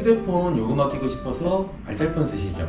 휴대폰 요금 아끼고 싶어서 알뜰폰 쓰시죠?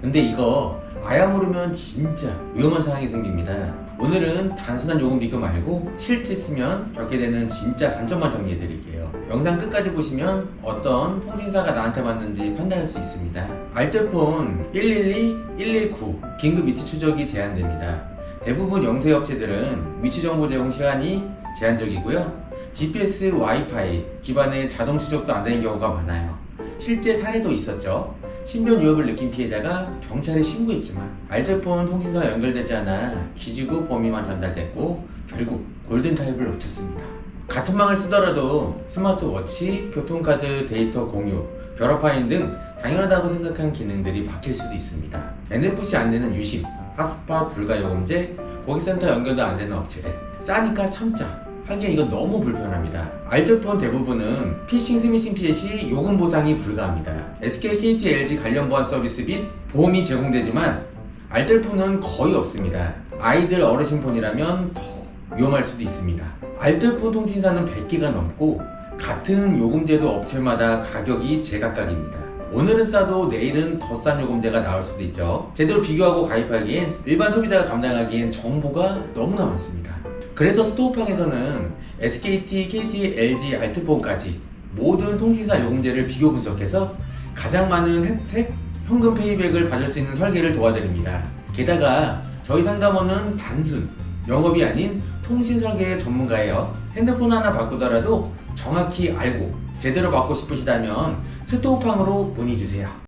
근데 이거 아야 모르면 진짜 위험한 상황이 생깁니다. 오늘은 단순한 요금 비교 말고 실제 쓰면 겪게 되는 진짜 단점만 정리해 드릴게요. 영상 끝까지 보시면 어떤 통신사가 나한테 맞는지 판단할 수 있습니다. 알뜰폰 112, 119 긴급 위치 추적이 제한됩니다. 대부분 영세 업체들은 위치 정보 제공 시간이 제한적이고요. GPS, 와이파이 기반의 자동 추적도 안 되는 경우가 많아요. 실제 사례도 있었죠. 신변 위협을 느낀 피해자가 경찰에 신고했지만 알뜰폰 통신사 연결되지 않아 기지국 범위만 전달됐고 결국 골든타입을 놓쳤습니다. 같은 망을 쓰더라도 스마트워치, 교통카드 데이터 공유, 결합 파인 등 당연하다고 생각한 기능들이 바뀔 수도 있습니다. NFC 안 되는 유심, 핫스팟 불가 요금제, 고객센터 연결도 안 되는 업체들 싸니까 참자 하기엔 이건 너무 불편합니다. 알뜰폰 대부분은 피싱 스미싱 피해 시 요금 보상이 불가합니다. SK, KT, LG 관련 보안 서비스 및 보험이 제공되지만 알뜰폰은 거의 없습니다. 아이들 어르신 폰이라면 더 위험할 수도 있습니다. 알뜰폰 통신사는 100개가 넘고 같은 요금제도 업체마다 가격이 제각각입니다. 오늘은 싸도 내일은 더 싼 요금제가 나올 수도 있죠. 제대로 비교하고 가입하기엔 일반 소비자가 감당하기엔 정보가 너무나 많습니다. 그래서 스토어팡에서는 SKT, KT, LG, 알뜰폰까지 모든 통신사 요금제를 비교 분석해서 가장 많은 혜택, 현금 페이백을 받을 수 있는 설계를 도와드립니다. 게다가 저희 상담원은 단순 영업이 아닌 통신 설계의 전문가예요. 핸드폰 하나 바꾸더라도 정확히 알고 제대로 받고 싶으시다면 스토어팡으로 문의 주세요.